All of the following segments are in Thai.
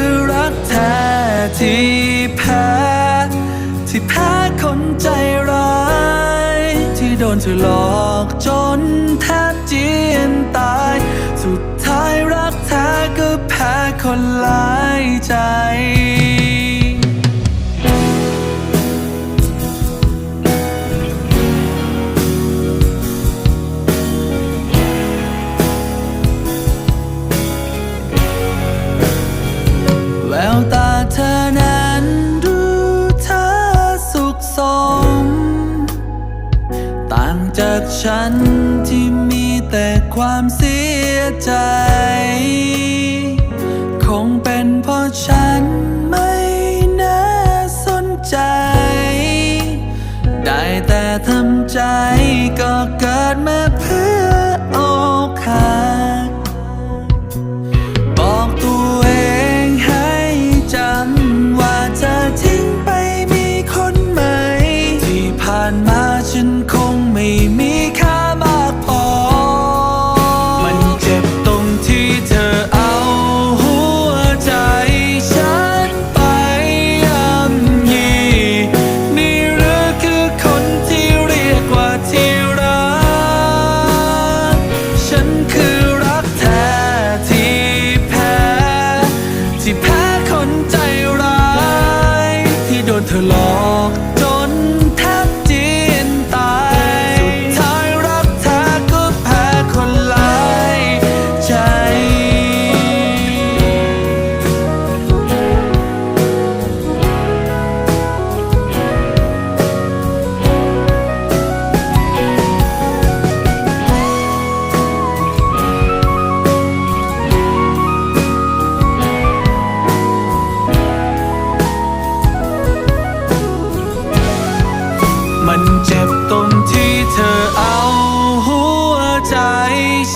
อ อหลอกจนแทบเจียนตาย สุดท้ายรักแท้ก็แพ้คนหลายใจ ฉันที่มีแต่ความเสียใจ คงเป็นเพราะฉันไม่น่าสนใจ ได้แต่ทำใจก็เกิดมา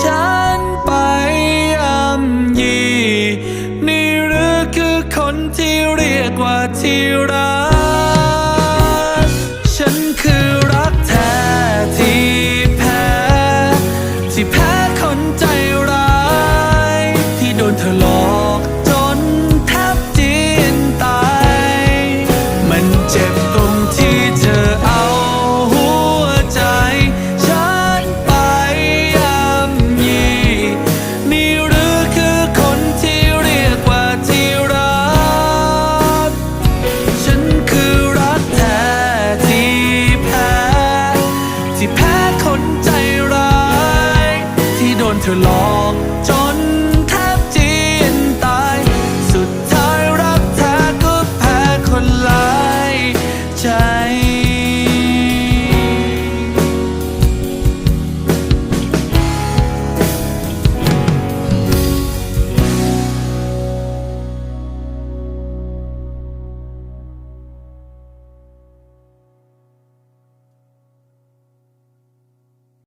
ฉันไปย่ำยี นี่หรือคือคนที่เรียกว่าที่รัก long.